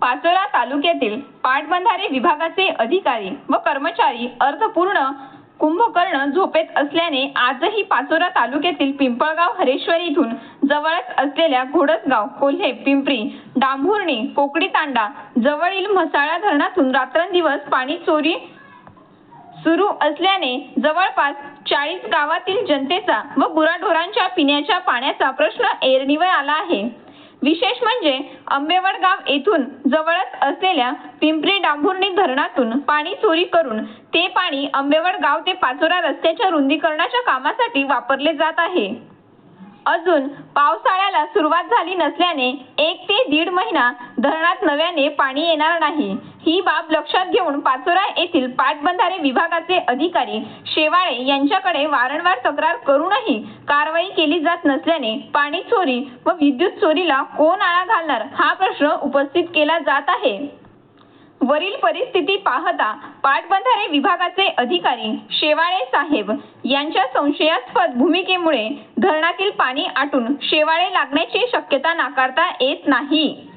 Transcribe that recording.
पाचोरा तालुक्यातील पाटबंधारे विभागाचे अधिकारी व कर्मचारी अर्थपूर्ण कुंभकर्ण झोपेत असल्याने आजही पाचोरा तालुक्यातील पिंपळगाव हरेश्वर इथून जवळच असलेल्या घोडसगाव कोल्हे पिंपरी डांभुर्णी पोकडी तांडा जवळील म्हसाळा धरणातून रात्रंदिवस पाणी चोरी सुरू असल्याने जवळपास चाळीस गावातील जनतेचा व गुराढोरांच्या पिण्याच्या पाण्याचा प्रश्न ऐरणीवर आला आहे. विशेष म्हणजे आंबेवड गाव येथून जवळच असलेल्या पिंपरी डांभुर्णी धरणातून पाणी चोरी करून ते पाणी आंबेवड गाव ते पाचोरा रस्त्याच्या रुंदीकरणाच्या कामासाठी वापरले जात आहे. अजून पावसाळ्याला सुरुवात झाली नसल्याने एक ते दीड महिना धरणात नव्याने पाणी येणार नाही. ही बाब लक्षात घेऊन पाचोरा येथील पाटबंधारे विभागाचे अधिकारी शेवाळे यांच्याकडे वारंवार तक्रार करूनही कारवाई केली जात नसल्याने पाणी चोरी व विद्युत चोरीला कोण आळा घालणार हा प्रश्न उपस्थित केला जात आहे. वरील परिस्थिती पाहता पाटबंधारे विभागाचे अधिकारी शेवाळे साहेब यांच्या संशयास्पद भूमिकेमुळे धरणातील पाणी आटून शेवाळे लागण्याची शक्यता नाकारता येत नाही.